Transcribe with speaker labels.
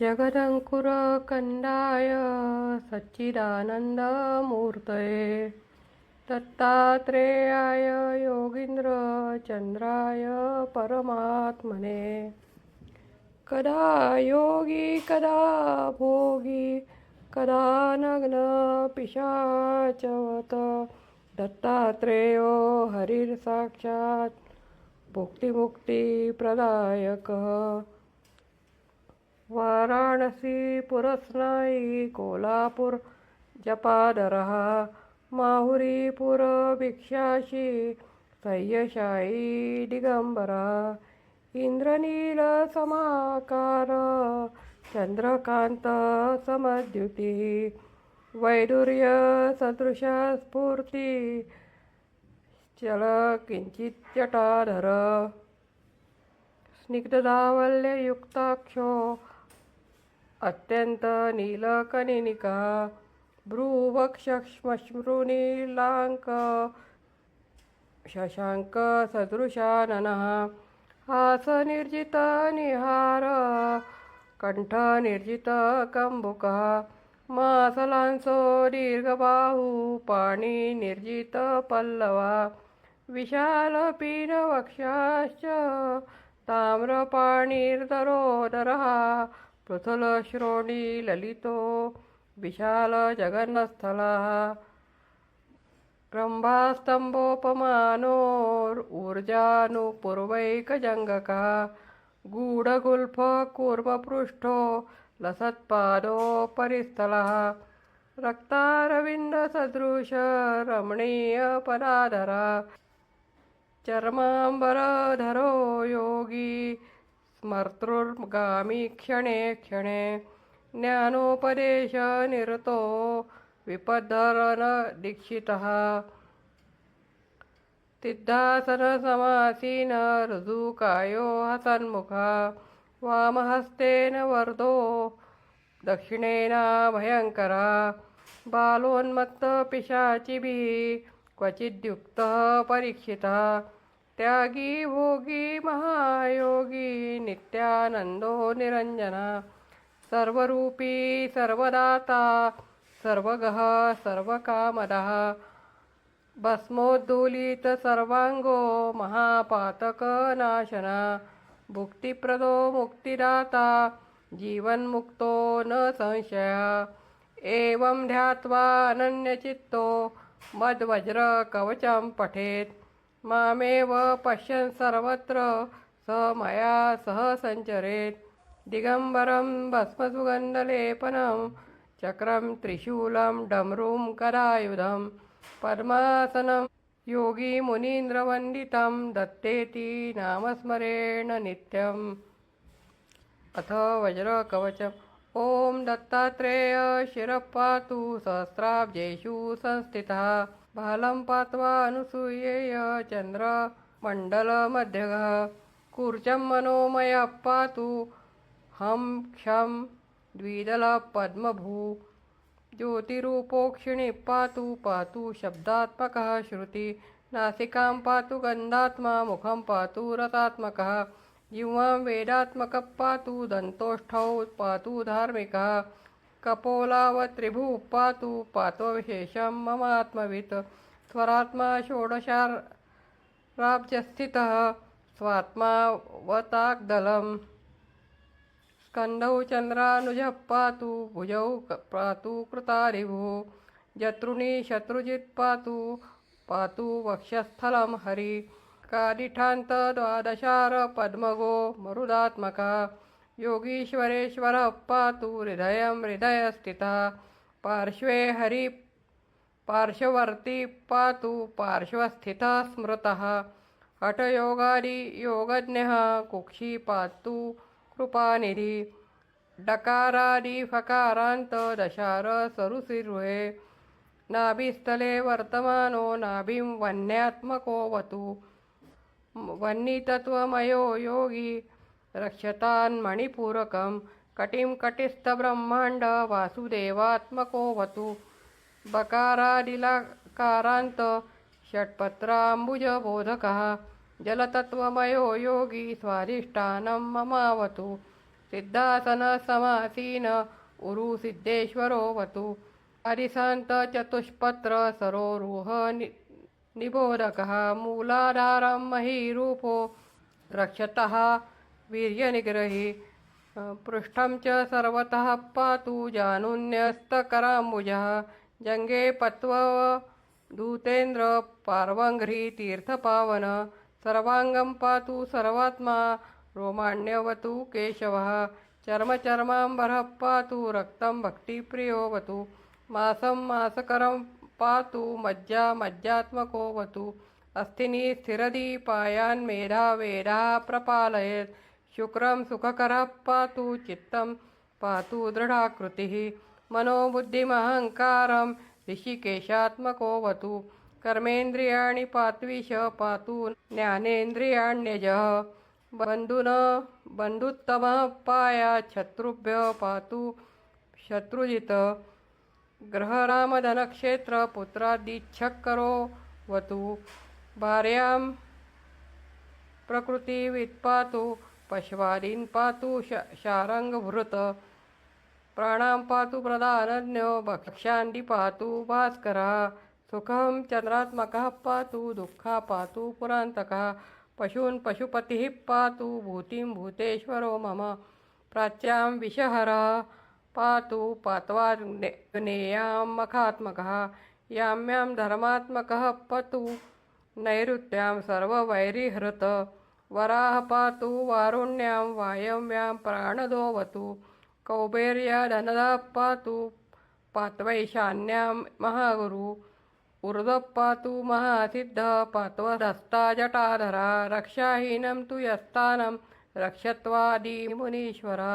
Speaker 1: जगदङ्कुरकन्दाय सच्चिदानन्दमूर्तये दत्तात्रेयाय योगीन्द्रचन्द्राय परमात्मने। कदा योगी कदा भोगी कदा नग्नपिशाचवत दत्तात्रेयो हरिर्साक्षात् भुक्तिमुक्तिप्रदायकः। वाराणसी पुरस्नाई कोल्हापूर जपादरः माहुरीपुर भिक्षाशी सय्यशायी दिगंबरा इंद्रनील समाकार चंद्रकांत समद्युती वैदुर्य सदृश स्फूर्ती चल किंचित जटाधर स्निग्धदावल्ययुक्ताक्षो अत्यंत नीलकनिनिका भ्रूवक्षश्मश्मृनीलाङ्क शशाङ्क सदृशाननः हासनिर्जितनिहार कण्ठनिर्जितकम्बुकः मासलांसो दीर्घबाहू पाणिनिर्जितपल्लवा विशालपीनवक्षाश्च ताम्रपाणिर्दरोदरः पृथुलश्रोणी ललितो विशालजगन्नस्थलः गूढगुल्फ गूढगुल्फकूर्मपृष्ठो लसत्पादोपरिस्थलः रक्तारविन्दसदृशरमणीयपराधरा चर्माम्बरधरो योगी स्मर्तृर्गामी क्षणे क्षणे ज्ञानोपदेशनिरतो विपद्धरनदीक्षितः सिद्धासनसमासीन ऋजुकायो हसन्मुखा वामहस्तेन वर्धो दक्षिणेन भयङ्करा। बालोन्मत्तपिशाचिभिः क्वचिद्युक्तः परीक्षितः। त्यागी भोगी महायोगी नित्यानन्दो निरञ्जना सर्वरूपी सर्वदाता सर्वगः सर्वकामदः भस्मोद्धूलित सर्वाङ्गो महापातकनाशना भुक्तिप्रदो मुक्तिदाता जीवन्मुक्तो न संशयः एवं ध्यात्वा अनन्यचित्तो मद्वज्रकवचं पठेत्। मामेव पश्यन् सर्वत्र स मया सह सञ्चरेत्। दिगम्बरं भस्मसुगन्धलेपनं चक्रं त्रिशूलं डमरुं करायुधं। पद्मासनं योगीमुनीन्द्रवन्दितं दत्तेति नामस्मरेण नित्यम्। अथ वज्रकवचम् ॐ दत्तात्रेय शिरः पातु सहस्राब्जेषु संस्थितः। बालं पात्वा अनुसूयेय चन्द्रमण्डलमध्यगः कूर्चं मनोमयः पातु। हं क्षं द्विदलपद्मभू ज्योतिरूपोक्षिणी पातु। पातु शब्दात्मकः श्रुति। नासिकां पातु गन्धात्मा। मुखं पातु रतात्मकः जिह्वां वेदात्मकः पातु। दन्तोष्ठौ पातु धार्मिकः। कपोलावत्रिभुः पातु पात्वविशेषं ममात्मवित् स्वरात्मा षोडशाराब्जस्थितः स्वात्मावताग्दलम् स्कन्धौ चन्द्रानुजः पातु भुजौ पातु कृतारिभुः। जतृणी शत्रुजित् पातु पातु वक्षस्थलं हरि। कादिठान्तद्वादशार पद्मगो मरुदात्मका। योगीश्वरेश्वर पातु हृदयं हृदयस्थितः पार्श्वे हरि पार्श्ववर्ती पातु पार्श्वस्थितः स्मृतः। हठयोगादियोगज्ञः कुक्षी पातु कृपानिधि। डकारादिफकारान्त दशार सरुसिरुहे नाभिस्थले वर्तमानो नाभिं वन्यात्मकोऽवतु वन्नितत्त्वमयो योगी रक्षतान् मणिपूरकं कटिं कटिस्थब्रह्माण्ड वासुदेवात्मकोऽवतु बकारादिलकारान्त षट्पत्राम्बुजबोधकः। जलतत्त्वमयो योगी स्वाधिष्ठानं ममावतु। सिद्धासनसमासीन उरुसिद्धेश्वरोऽवतु उरु वतु। सरोरुह नि निबोधकः। मूलाधारं महीरूपो रक्षतः। वीर्यनिग्रही पृष्ठं च सर्वतः पातु जानून्यस्तकराम्बुजः। जङ्गे पत्व दूतेन्द्र पार्वङ्घ्री तीर्थपावन सर्वाङ्गं पातु सर्वात्मा रोमाण्यवतु केशवः। चर्मचर्माम्बरः पातु रक्तं भक्तिप्रियोवतु मासं मासकरं पातु मज्जा मज्जात्मको वतु अस्थिनी स्थिरदीपायान् मेधा वेधा प्रपालयेत्। शुक्रं सुखकरः पातु चित्तं पातु दृढाकृतिः मनोबुद्धिमहङ्कारं ऋषिकेशात्मको वतु कर्मेन्द्रियाणि पात्विष पातु ज्ञानेन्द्रियाण्यजः। बन्धुन बन्धुत्तमः पाया शत्रुभ्यः पातु शत्रुजित। ग्रहरामधनक्षेत्र पुत्रादिच्छक्करो वतु भार्यां प्रकृतिवित्पातु पश्वादीन् पातु श शारङ्गभृत। प्राणां पातु प्रधानज्ञो भक्ष्यान्ति पातु भास्करः। सुखं चन्द्रात्मकः पातु दुःखा पातु पुरान्तकः। पशून् पशुपतिः पातु भूतिं भूतेश्वरो मम। प्राच्यां विषहरः पातु पात्वा नेयां मखात्मकः। याम्यां धर्मात्मकः पतु नैऋत्यां सर्ववैरिहृत। वराहपातु वारुण्यां वायव्यां प्राणदोवतु कौबेर्या धनदापातु पात्वैशान्यां महागुरु ऊर्ध्वः महासिद्ध महासिद्धः पात्वदस्ता जटाधरा रक्षाहीनं तु यस्तानं रक्षत्वादिमुनीश्वरः।